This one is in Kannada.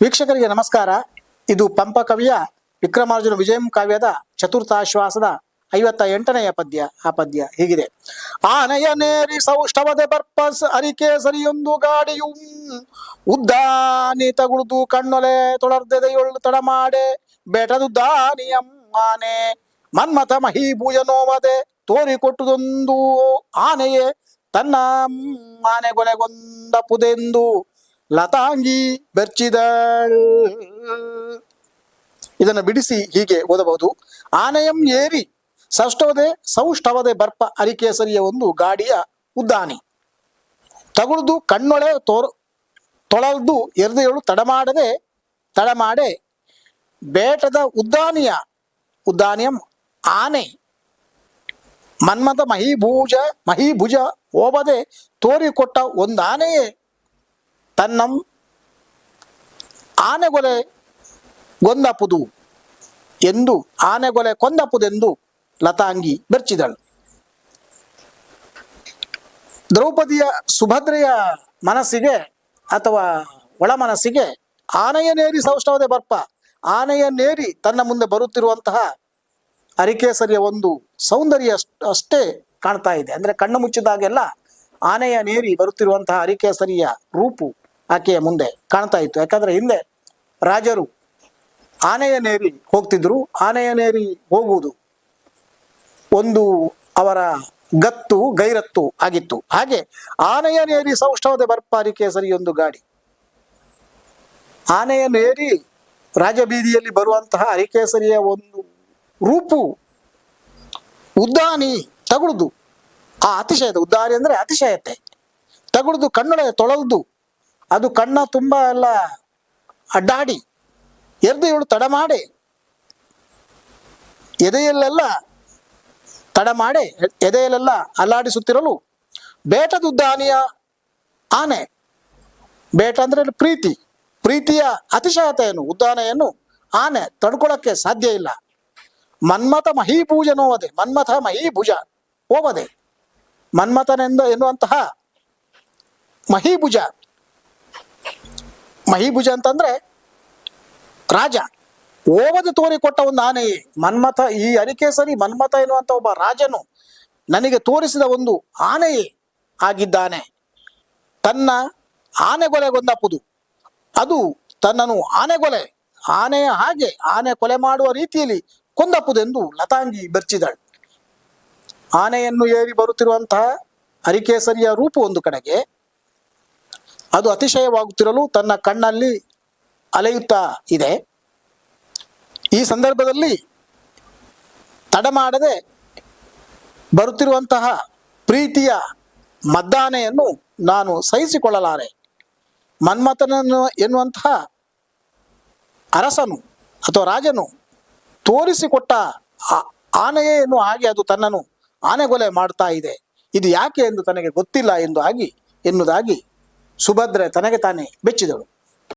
ವೀಕ್ಷಕರಿಗೆ ನಮಸ್ಕಾರ. ಇದು ಪಂಪ ಕವಿಯ ವಿಕ್ರಮಾರ್ಜುನ ವಿಜಯಂ ಕಾವ್ಯದ ಚತುರ್ಥಾಶ್ವಾಸದ ಐವತ್ತ ಎಂಟನೆಯ ಪದ್ಯ. ಆ ಪದ್ಯ ಹೀಗಿದೆ. ಆನೆಯ ನೇರಿ ಸೌಷ್ಠವದೆ ಪರ್ಪಸ್ ಅರಿಕೆ ಸರಿಯೊಂದು ಗಾಡಿಯು ಉದ್ದಾನಿ ತಗುಳುದು ಕಣ್ಣೊಲೆ ತೊಳರ್ದೆದೆಯೊಳ್ಳು ತಡಮಾಡೆ. ಬೆಟದುದ್ದಾನಿಯಂ ಆನೆ ಮನ್ಮಥ ಮಹಿ ನೋವದೆ ತೋರಿಕೊಟ್ಟುದೊಂದು ಆನೆಯೇ ತನ್ನ ಆನೆಗೊನೆಗೊಂದ ಪುದೆಂದು ಲತಾಂಗಿ ಬೆರ್ಚಿದಳ್. ಇದನ್ನು ಬಿಡಿಸಿ ಹೀಗೆ ಓದಬಹುದು. ಆನೆಯಂ ಏರಿ ಸೌಷ್ಟವದೆ ಸೌಷ್ಟವದೆ ಬರ್ಪ ಅರಿಕೇಸರಿಯ ಒಂದು ಗಾಡಿಯ ಉದ್ದಾನಿ. ತಗುಳ್ದು ಕಣ್ಣೊಳೆ ತೋರ್ ತೊಳಲ್ದು ಎರ್ದೆಯಳು ತಡಮಾಡದೆ ತಡಮಾಡೆ ಬೇಟದ ಉದ್ದಾನಿಯ ಉದ್ದಾನಿಯಂ ಆನೆ. ಮನ್ಮದ ಮಹಿಭೂಜ ಮಹಿಭುಜ ಓಬದೆ ತೋರಿಕೊಟ್ಟ ಒಂದಾನೆಯೇ ತನ್ನಂ ಆನೆಗೊಲೆ ಗೊಂದಪುದು ಎಂದು, ಆನೆಗೊಲೆ ಕೊಂದಪುದೆಂದು ಲತಾಂಗಿ ಬೆರ್ಚಿದಳು. ದ್ರೌಪದಿಯ ಸುಭದ್ರೆಯ ಮನಸ್ಸಿಗೆ ಅಥವಾ ಒಳ ಮನಸ್ಸಿಗೆ ಆನೆಯ ನೇರಿ ಸೌಷ್ಠವದೆ ಬರ್ಪ. ಆನೆಯ ನೇರಿ ತನ್ನ ಮುಂದೆ ಬರುತ್ತಿರುವಂತಹ ಅರಿಕೇಸರಿಯ ಒಂದು ಸೌಂದರ್ಯ ಅಷ್ಟ್- ಅಷ್ಟೇ ಕಾಣ್ತಾ ಇದೆ. ಅಂದ್ರೆ ಕಣ್ಣು ಮುಚ್ಚಿದಾಗೆಲ್ಲ ಆನೆಯ ನೇರಿ ಬರುತ್ತಿರುವಂತಹ ಅರಿಕೇಸರಿಯ ರೂಪು ಆಕೆಯ ಮುಂದೆ ಕಾಣ್ತಾ ಇತ್ತು. ಯಾಕಂದ್ರೆ ಹಿಂದೆ ರಾಜರು ಆನೆಯನೇರಿ ಹೋಗ್ತಿದ್ರು. ಆನೆಯ ನೇರಿ ಹೋಗುವುದು ಒಂದು ಅವರ ಗತ್ತು, ಗೈರತ್ತು ಆಗಿತ್ತು. ಹಾಗೆ ಆನೆಯ ನೇರಿ ಸೌಷ್ಠವದ ಬರ್ಪಾರಿ ಕೇಸರಿ ಒಂದು ಗಾಡಿ ಆನೆಯನೇರಿ ರಾಜಬೀದಿಯಲ್ಲಿ ಬರುವಂತಹ ಅರಿಕೇಸರಿಯ ಒಂದು ರೂಪು ಉದ್ದಾನಿ ತಗುಳುದು ಆ ಅತಿಶಯತೆ ಉದ್ದಾನಿ ಅಂದ್ರೆ ಅತಿಶಯತೆ. ತಗುಳುದು ಕನ್ನಡ ತೊಳಲ್ದು. ಅದು ಕಣ್ಣ ತುಂಬ ಎಲ್ಲ ಅಡ್ಡಾಡಿ, ಎರ್ದು ಇವಳು ತಡ ಮಾಡಿ, ಎದೆಯಲ್ಲೆಲ್ಲ ತಡ ಮಾಡಿ, ಎದೆಯಲ್ಲೆಲ್ಲ ಅಲ್ಲಾಡಿಸುತ್ತಿರಲು ಬೇಟದುದ್ದಾನಿಯ ಆನೆ. ಬೇಟ ಅಂದ್ರೆ ಪ್ರೀತಿ. ಪ್ರೀತಿಯ ಅತಿಶಯತೆಯನ್ನು, ಉದ್ದಾನೆಯನ್ನು ಆನೆ ತಡ್ಕೊಳ್ಳೋಕ್ಕೆ ಸಾಧ್ಯ ಇಲ್ಲ. ಮನ್ಮಥ ಮಹೀಭೂಜ ನೋವದೆ ಮನ್ಮಥ ಮಹೀಭುಜ ಓವದೆ ಮನ್ಮಥನೆಂದು ಎನ್ನುವಂತಹ ಮಹೀಭುಜ. ಮಹೀಭುಜ ಅಂತಂದ್ರೆ ರಾಜ. ಓವದ ತೋರಿಕೊಟ್ಟ ಒಂದು ಆನೆಯೇ ಮನ್ಮಥ, ಈ ಅರಿಕೇಸರಿ, ಮನ್ಮಥ ಎನ್ನುವಂತ ಒಬ್ಬ ರಾಜನು ನನಗೆ ತೋರಿಸಿದ ಒಂದು ಆನೆಯೇ ಆಗಿದ್ದಾನೆ. ತನ್ನ ಆನೆಗೊಲೆಗೊಂದಪ್ಪುದು ಅದು ತನ್ನನ್ನು ಆನೆಗೊಲೆ ಆನೆಯ ಹಾಗೆ ಆನೆ ಕೊಲೆ ಮಾಡುವ ರೀತಿಯಲ್ಲಿ ಕೊಂದಪ್ಪುದೆಂದು ಲತಾಂಗಿ ಬೆರ್ಚಿದಳು. ಆನೆಯನ್ನು ಏರಿ ಬರುತ್ತಿರುವಂತಹ ಅರಿಕೇಸರಿಯ ರೂಪ ಒಂದು ಕಡೆಗೆ ಅದು ಅತಿಶಯವಾಗುತ್ತಿರಲು ತನ್ನ ಕಣ್ಣಲ್ಲಿ ಅಲೆಯುತ್ತಾ ಇದೆ. ಈ ಸಂದರ್ಭದಲ್ಲಿ ತಡಮಾಡದೆ ಬರುತ್ತಿರುವಂತಹ ಪ್ರೀತಿಯ ಮದ್ದಾನೆಯನ್ನು ನಾನು ಸಹಿಸಿಕೊಳ್ಳಲಾರೆ. ಮನ್ಮಥನನ್ನು ಎನ್ನುವಂತಹ ಅರಸನು ಅಥವಾ ರಾಜನು ತೋರಿಸಿಕೊಟ್ಟ ಆನೆಯೇ ಎನ್ನುವ ಹಾಗೆ ಅದು ತನ್ನನ್ನು ಆನೆಗೊಲೆ ಮಾಡ್ತಾ ಇದೆ. ಇದು ಯಾಕೆ ಎಂದು ತನಗೆ ಗೊತ್ತಿಲ್ಲ ಎಂದು ಆಗಿ ಎನ್ನುವುದಾಗಿ ಸುಭದ್ರೆ ತನಗೆ ತಾನೇ ಬೆಚ್ಚಿದಳು.